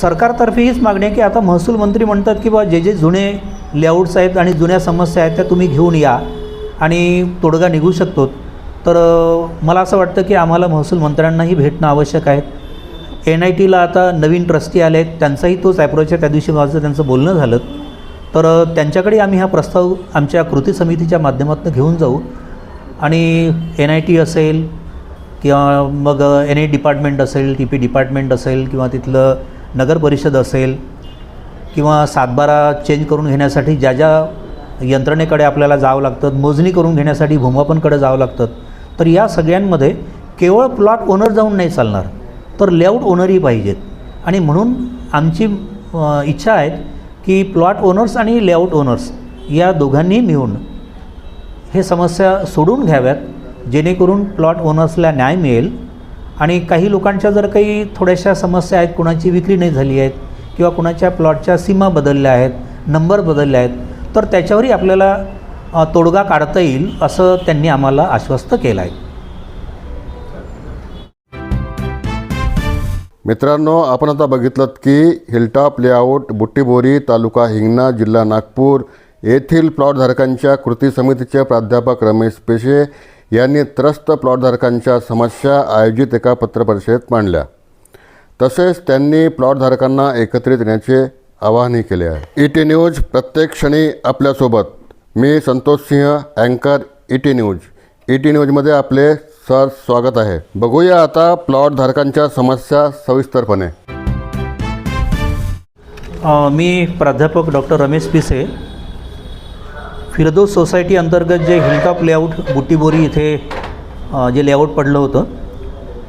सरकारतर्फे हीच मागणी आहे की आता महसूल मंत्री म्हणतात की बा जे जे जुने लेआउट्स आहेत आणि जुन्या समस्या आहेत त्या तुम्ही घेऊन या आणि तोडगा निघू शकतो. तर मला असं वाटतं की आम्हाला महसूल मंत्र्यांनाही भेटणं आवश्यक आहे. एन आय टीला आता नवीन ट्रस्टी आले आहेत. त्यांचाही तोच ॲप्रोच आहे. त्या दिवशी माझं त्यांचं बोलणं झालं. तर त्यांच्याकडे आम्ही हा प्रस्ताव आमच्या कृती समितीच्या माध्यमातून घेऊन जाऊ. आणि एन आय टी असेल किंवा मग एन आय डिपार्टमेंट असेल टी पी डिपार्टमेंट असेल किंवा तिथलं नगर परिषद असेल किंवा सातबारा चेंज करून घेण्यासाठी ज्या ज्या यंत्रणेकडे आपल्याला जावं लागतं मोजणी करून घेण्यासाठी भूमापनकडे जावं लागतं तर या सगळ्यांमध्ये केवळ प्लॉट ओनर जाऊन नाही चालणार तर लेआउट ओनरही पाहिजेत. आणि म्हणून आमची इच्छा आहे की प्लॉट ओनर्स आणि लेआउट ओनर्स या दोघांनी मिळून हे समस्या सोडून घ्याव्यात जेणेकरून प्लॉट ओनर्सला न्याय मिळेल. आणि काही लोकांच्या जर काही थोड्याशा समस्या आहेत कुणाची विक्री नाही झाली आहेत किंवा कुणाच्या प्लॉटच्या सीमा बदलल्या आहेत नंबर बदलले आहेत तर त्याच्यावरही आपल्याला तोडगा काढता येईल असं त्यांनी आम्हाला आश्वस्त केलं आहे. मित्रांनो आपण आता बघितलं की हिलटॉप लेआउट बुट्टीबोरी तालुका हिंगणा जिल्हा नागपूर येथील प्लॉटधारकांच्या कृती समितीचे प्राध्यापक रमेश पेशे यांनी त्रस्त प्लॉटधारकांच्या समस्या आयोजित एका पत्रपरिषदेत मांडल्या. तसेच त्यांनी प्लॉटधारकांना एकत्रित येण्याचे आवाहनही केले आहे. ई टी न्यूज प्रत्येक क्षणी आपल्यासोबत. मी संतोष सिंह अँकर E T news E T न्यूजमध्ये आपले सर स्वागत आहे. बघूया आता प्लॉटधारकांच्या समस्या सविस्तरपणे. मी प्राध्यापक डॉक्टर रमेश पिसे फिरदोस सोसायटी अंतर्गत जे हिलटॉप लेआउट बुटीबोरी इथे जे लेआउट पडलं होतं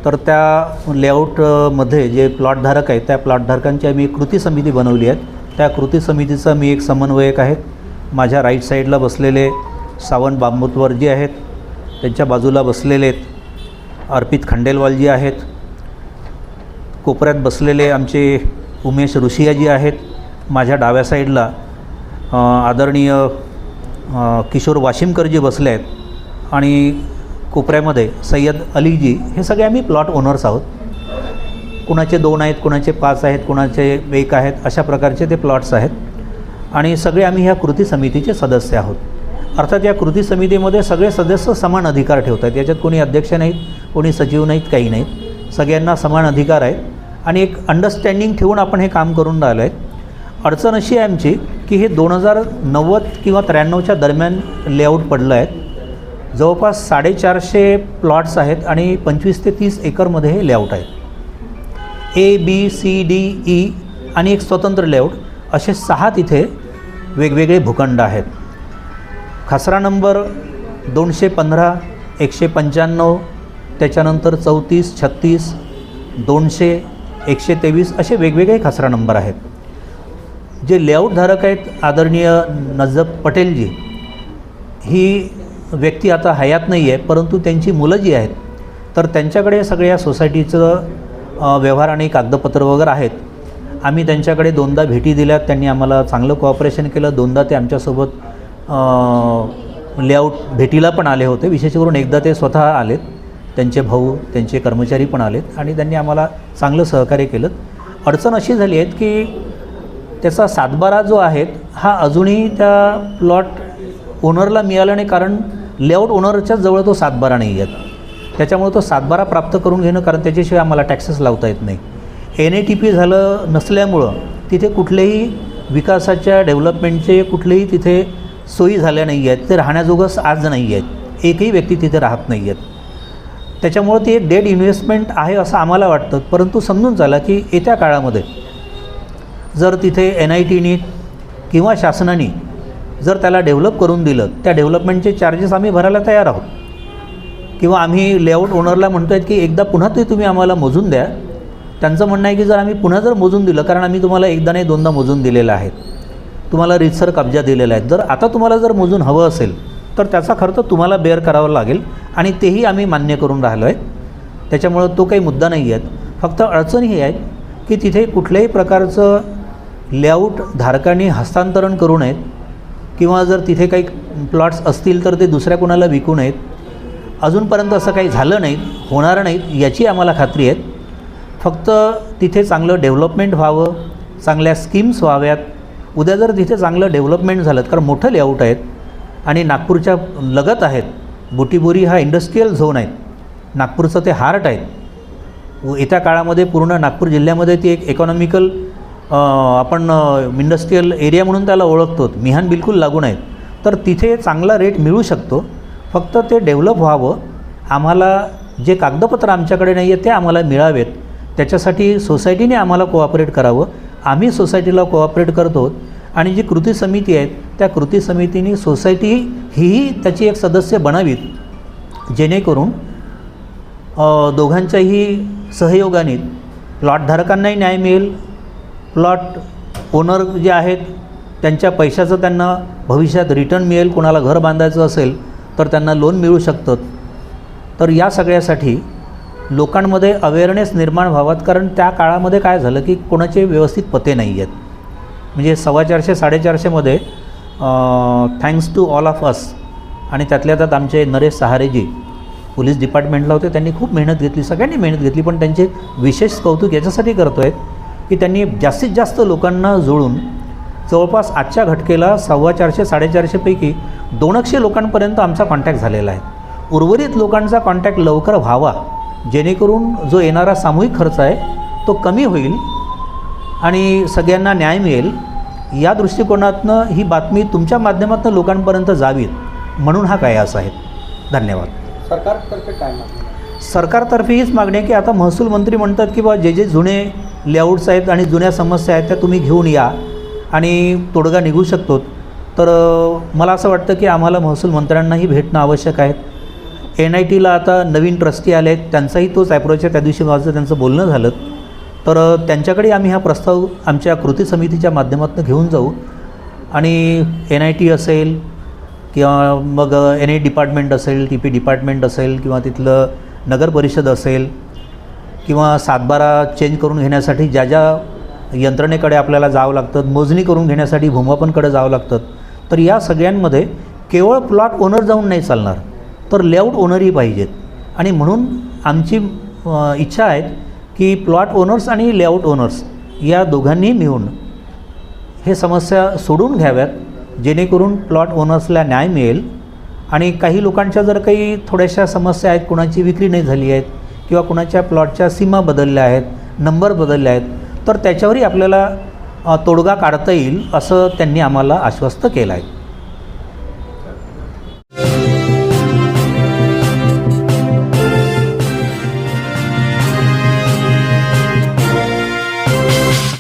तर त्या लेआउटमध्ये जे प्लॉटधारक आहेत त्या प्लॉटधारकांची आम्ही एक कृती समिती बनवली आहे. त्या कृती समितीचा मी एक समन्वयक आहे. माझ्या राईट साईडला बसलेले सावंत बांबुतवरजी आहेत त्यांच्या बाजूला बसलेले आहेत अर्पित खंडेलवालजी आहेत कोपऱ्यात बसलेले आमचे उमेश ऋषियाजी आहेत माझ्या डाव्या साईडला आदरणीय किशोर वाशिमकरजी बसले आहेत आणि कोपऱ्यामध्ये सय्यद अलीजी हे सगळे आम्ही प्लॉट ओनर्स आहोत. कुणाचे दोन आहेत कुणाचे पाच आहेत कुणाचे एक आहेत अशा प्रकारचे ते प्लॉट्स आहेत. आणि सगळे आम्ही ह्या कृती समितीचे सदस्य आहोत. अर्थात या कृती समितीमध्ये सगळे सदस्य समान अधिकार ठेवत आहेत. याच्यात कोणी अध्यक्ष नाहीत कोणी सचिव नाहीत काही नाहीत. सगळ्यांना समान अधिकार आहेत. आणि एक अंडरस्टँडिंग ठेवून आपण हे काम करून राहिलो आहे. अडचण अशी आहे आमची की हे दोन हजार नव्वद किंवा त्र्याण्णवच्या दरम्यान लेआउट पडलं आहे. जवळपास साडेचारशे प्लॉट्स आहेत आणि पंचवीस ते तीस एकरमध्ये हे लेआउट आहेत A B C D E आणि एक स्वतंत्र लेआउट असे सहा तिथे वेगवेगळे भूखंड आहेत. खसरा नंबर दोनशे पंधरा एकशे पंच्याण्णव त्याच्यानंतर चौतीस छत्तीस दोनशे एकशे तेवीस असे वेगवेगळे खसरा नंबर आहेत. जे लेआउट धारक आहेत आदरणीय नजब पटेलजी ही व्यक्ती आता हयात नाही आहे परंतु त्यांची मुलं जी आहेत तर त्यांच्याकडे सगळ्या सोसायटीचं व्यवहार आणि कागदपत्र वगैरे आहेत. आम्ही त्यांच्याकडे दोनदा भेटी दिल्या त्यांनी आम्हाला चांगलं कॉपरेशन केलं दोनदा ते आमच्यासोबत लेआउट भेटीला पण आले होते. विशेष करून एकदा ते स्वतः आलेत त्यांचे भाऊ त्यांचे कर्मचारी पण आलेत आणि त्यांनी आम्हाला चांगलं सहकार्य केलं. अडचण अशी झाली आहेत की त्याचा सातबारा जो आहे हा अजूनही त्या प्लॉट ओनरला मिळाला नाही कारण लेआउट ओनरच्या जवळ तो सातबारा नाही आहेत त्याच्यामुळे तो सातबारा प्राप्त करून घेणं कारण त्याच्याशिवाय आम्हाला टॅक्सेस लावता येत नाही. एन ए टी पी झालं नसल्यामुळं तिथे कुठलेही विकासाच्या डेव्हलपमेंटचे कुठलेही तिथे सोयी झाल्या नाही आहेत. ते राहण्याजोगंच आज नाही आहेत. एकही व्यक्ती तिथे राहत नाही आहेत. त्याच्यामुळं ते डेड इन्व्हेस्टमेंट आहे असं आम्हाला वाटतं. परंतु समजून झालं की येत्या काळामध्ये जर तिथे एन आय टीनी किंवा शासनाने जर त्याला डेव्हलप करून दिलं त्या डेव्हलपमेंटचे चार्जेस आम्ही भरायला तयार आहोत. किंवा आम्ही लेआउट ओनरला म्हणतो आहेत की एकदा पुन्हा ते तुम्ही आम्हाला मोजून द्या. त्यांचं म्हणणं आहे की जर आम्ही पुन्हा जर मोजून दिलं कारण आम्ही तुम्हाला एकदा नाही दोनदा मोजून दिलेलं आहे तुम्हाला रितसर कब्जा दिलेला आहे. जर आता तुम्हाला जर मोजून हवं असेल तर त्याचा खर्च तुम्हाला बेअर करावा लागेल आणि तेही आम्ही मान्य करून राहिलो आहे त्याच्यामुळं तो काही मुद्दा नाही आहेत फक्त अडचण ही आहे की तिथे कुठल्याही प्रकारचं लेआउट धारकांनी हस्तांतरण करू नयेत किंवा जर तिथे काही प्लॉट्स असतील तर ते दुसऱ्या कोणाला विकू नयेत. अजूनपर्यंत असं काही झालं नाही होणार नाहीत याची आम्हाला खात्री आहे फक्त तिथे चांगलं डेव्हलपमेंट व्हावं चांगल्या स्कीम्स व्हाव्यात. उद्या जर तिथे चांगलं डेव्हलपमेंट झालं कारण मोठं लेआउट आहेत आणि नागपूरच्या लगत आहेत बुटीबोरी हा इंडस्ट्रीयल झोन आहे नागपूरचं ते हार्ट आहे. येत्या काळामध्ये पूर्ण नागपूर जिल्ह्यामध्ये ती एक इकॉनॉमिकल आपण इंडस्ट्रीयल एरिया म्हणून त्याला ओळखतो मिहान बिलकुल लागून आहेत तर तिथे चांगला रेट मिळू शकतो. फक्त ते डेव्हलप व्हावं. आम्हाला जे कागदपत्र आमच्याकडे नाही आहे ते आम्हाला मिळावेत. त्याच्यासाठी सोसायटीने आम्हाला कोऑपरेट करावं. आम्ही सोसायटीला कोऑपरेट करतो. आणि जी कृती समिती आहेत त्या कृती समितीने सोसायटी हीही त्याची एक सदस्य बनावीत. जेणेकरून दोघांच्याही सहयोगाने प्लॉटधारकांनाही न्याय मिळेल. प्लॉट ओनर जे आहेत त्यांच्या पैशाचं त्यांना भविष्यात रिटर्न मिळेल कोणाला घर बांधायचं असेल तर त्यांना लोन मिळू शकतं. तर या सगळ्यासाठी लोकांमध्ये अवेअरनेस निर्माण व्हावात कारण त्या काळामध्ये काय झालं की कोणाचे व्यवस्थित पते नाही आहेत. म्हणजे सव्वा चारशे साडेचारशेमध्ये thanks to all of us आणि त्यातल्या त्यात आमचे नरेश सहारेजी पोलीस डिपार्टमेंटला होते त्यांनी खूप मेहनत घेतली सगळ्यांनी मेहनत घेतली पण त्यांचे विशेष कौतुक याच्यासाठी करतो आहे की त्यांनी जास्तीत जास्त लोकांना जुळून जवळपास आजच्या घटकेला सव्वा चारशे साडेचारशेपैकी दोनशे लोकांपर्यंत आमचा कॉन्टॅक्ट झालेला आहे. उर्वरित लोकांचा कॉन्टॅक्ट लवकर व्हावा जेणेकरून जो येणारा सामूहिक खर्च आहे तो कमी होईल आणि सगळ्यांना न्याय मिळेल. या दृष्टिकोनातनं ही बातमी तुमच्या माध्यमातून लोकांपर्यंत जावीत म्हणून हा प्रयास आहे. धन्यवाद. सरकारतर्फे काय सरकारतर्फे हीच मागणी आहे की आता महसूल मंत्री म्हणतात की बा जे जे जुने लेआउट्स आहेत आणि जुन्या समस्या आहेत त्या तुम्ही घेऊन या आणि तोडगा निघू शकतो. तर मला असं वाटतं की आम्हाला महसूल मंत्र्यांनाही भेटणं आवश्यक आहे. एन आय टीला आता नवीन ट्रस्टी आले आहेत. त्यांचाही तोच ॲप्रोच आहे. त्या दिवशी माझं त्यांचं बोलणं झालं. तर त्यांच्याकडे आम्ही हा प्रस्ताव आमच्या कृती समितीच्या माध्यमातून घेऊन जाऊ. आणि एन आय टी असेल किंवा मग एन ए डिपार्टमेंट असेल टी पी डिपार्टमेंट असेल किंवा तिथलं नगर परिषद असेल किंवा सातबारा चेंज करून घेण्यासाठी ज्या ज्या यंत्रणेकडे आपल्याला जावं लागतं मोजणी करून घेण्यासाठी भूमापनकडे जावं लागतं तर या सगळ्यांमध्ये केवळ प्लॉट ओनर जाऊन नाही चालणार तर लेआउट ओनरही पाहिजेत. आणि म्हणून आमची इच्छा आहे की प्लॉट ओनर्स आणि लेआउट ओनर्स या दोघांनी मिळून हे समस्या सोडून घ्याव्यात जेणेकरून प्लॉट ओनर्सला न्याय मिळेल. आणि काही लोकांच्या जर काही थोड्याशा समस्या आहेत कुणाची विक्री नाही झाली आहेत किंवा कुणाच्या प्लॉटच्या सीमा बदलल्या आहेत नंबर बदलले आहेत तर त्याच्यावरही आपल्याला तोडगा काढता येईल असं त्यांनी आम्हाला आश्वस्त केलं आहे.